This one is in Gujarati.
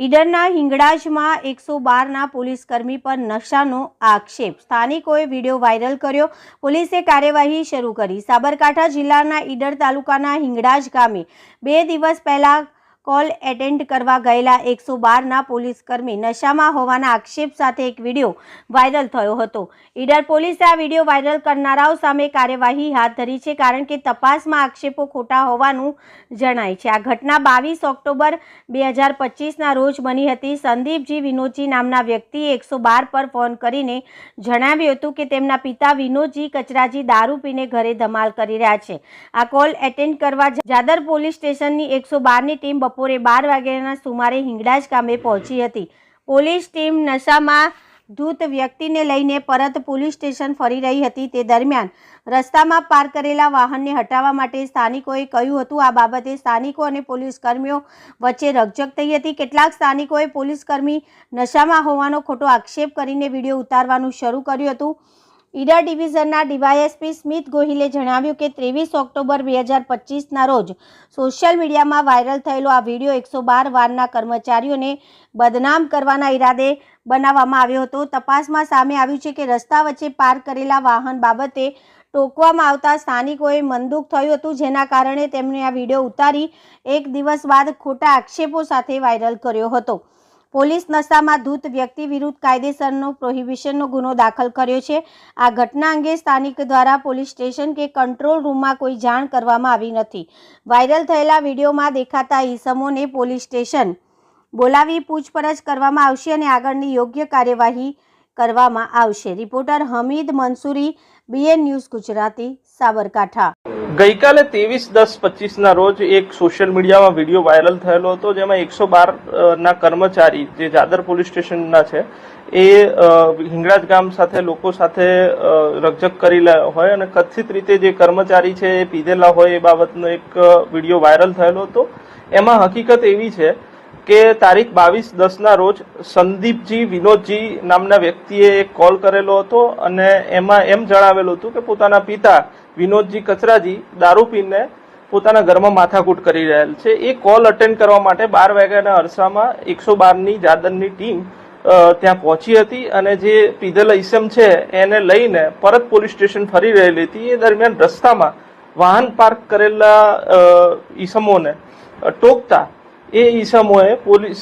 ઈડરના હિંગળાજમાં એકસો બારના પોલીસકર્મી પર નશાનો આક્ષેપ. સ્થાનિકોએ વીડિયો વાયરલ કર્યો. પોલીસે કાર્યવાહી શરૂ કરી. સાબરકાંઠા જિલ્લાના ઈડર તાલુકાના હિંગળાજ ગામે બે દિવસ પહેલા કોલ એટેન્ડ કરવા ગયેલા એકસો બારના પોલીસકર્મી નશામાં હોવાના આક્ષેપ સાથે એક વીડિયો વાયરલ થયો હતો. ઈડર પોલીસે આ વીડિયો વાયરલ કરનારાઓ સામે કાર્યવાહી હાથ ધરી છે કારણ કે તપાસમાં આક્ષેપો ખોટા હોવાનું જણાય છે. આ ઘટના બાવીસ ઓક્ટોબર બે હજાર પચીસના રોજ બની હતી. સંદીપજી વિનોદજી નામના વ્યક્તિએ એકસો બાર પર ફોન કરીને જણાવ્યું હતું કે તેમના પિતા વિનોદજી કચરાજી દારૂ પીને ઘરે ધમાલ કરી રહ્યા છે. આ કોલ એટેન્ડ કરવા જાદર પોલીસ સ્ટેશનની એકસો બારની ટીમ બપોરે બાર વાગ્યાના સુમારે હિંગળાજ ગામે પહોંચી હતી. પોલીસ ટીમ નશામાં ધૂત વ્યક્તિને લઈને પરત પોલીસ સ્ટેશન ફરી રહી હતી. તે દરમિયાન રસ્તામાં પાર્ક કરેલા વાહનને હટાવવા માટે સ્થાનિકોએ કહ્યું હતું. આ બાબતે સ્થાનિકો અને પોલીસ કર્મીઓ વચ્ચે રકઝક થઈ હતી. કેટલાક સ્થાનિકોએ પોલીસકર્મી નશામાં હોવાનો ખોટો આક્ષેપ કરીને વીડિયો ઉતારવાનું શરૂ કર્યું હતું. ઈડર ડિવિઝનના ડીવાયએસપી સ્મિત ગોહિલે જણાવ્યું કે ત્રેવીસ ઓક્ટોબર બે હજાર પચીસના રોજ સોશિયલ મીડિયામાં વાયરલ થયેલો આ વીડિયો એકસો બાર વારના કર્મચારીઓને બદનામ કરવાના ઈરાદે બનાવવામાં આવ્યો હતો. તપાસમાં સામે આવ્યું છે કે રસ્તા વચ્ચે પાર્ક કરેલા વાહન બાબતે ટોકવામાં આવતા સ્થાનિકોએ મનદુખ થયું હતું, જેના કારણે તેમણે આ વીડિયો ઉતારી એક દિવસ બાદ ખોટા આક્ષેપો સાથે વાયરલ કર્યો હતો. પોલીસ નશામાં ધૂત વ્યક્તિ વિરુદ્ધ કાયદેસરનો પ્રોહિબિશનનો ગુનો દાખલ કર્યો છે. આ ઘટના અંગે સ્થાનિક દ્વારા પોલીસ સ્ટેશન કે કંટ્રોલ રૂમમાં કોઈ જાણ કરવામાં આવી નથી. વાયરલ થયેલા વિડીયોમાં દેખાતા ઈસમોને પોલીસ સ્ટેશન બોલાવી પૂછપરછ કરવામાં આવશે અને આગળની યોગ્ય કાર્યવાહી કરવામાં આવશે. Reporter Hamid Mansuri, BN news Gujarati, Sabarkantha. ગઈકાલે ત્રેવીસ, દસ, પચીસના રોજ એક સોશિયલ મીડિયામાં વીડિયો વાયરલ થયેલો હતો, જેમાં એકસો બાર ના કર્મચારી જે જાદર પોલીસ સ્ટેશનના છે, એ હિંગળાજ ગામ સાથે લોકો સાથે રકઝક કરેલા હોય અને કથિત રીતે જે કર્મચારી છે એ પીધેલા હોય એ બાબતનો એક વીડિયો વાયરલ થયેલો હતો. એમાં હકીકત એવી છે કે તારીખ બાવીસ, દસના રોજ સંદીપજી વિનોદજી નામના વ્યક્તિએ એક કોલ કરેલો હતો અને એમાં એમ જણાવેલું હતું કે પોતાના પિતા વિનોદજી કચરાજી દારૂ પીને પોતાના ઘરમાં માથાકૂટ કરી રહેલ છે. એ કોલ અટેન્ડ કરવા માટે બાર વાગ્યાના અરસામાં એકસો બારની જાદરની ટીમ ત્યાં પહોંચી હતી અને જે પીધેલા ઈસમ છે એને લઈને પરત પોલીસ સ્ટેશન ફરી રહેલી હતી. એ દરમિયાન રસ્તામાં વાહન પાર્ક કરેલા ઈસમોને ટોકતા એ ઈસમોએ પોલીસ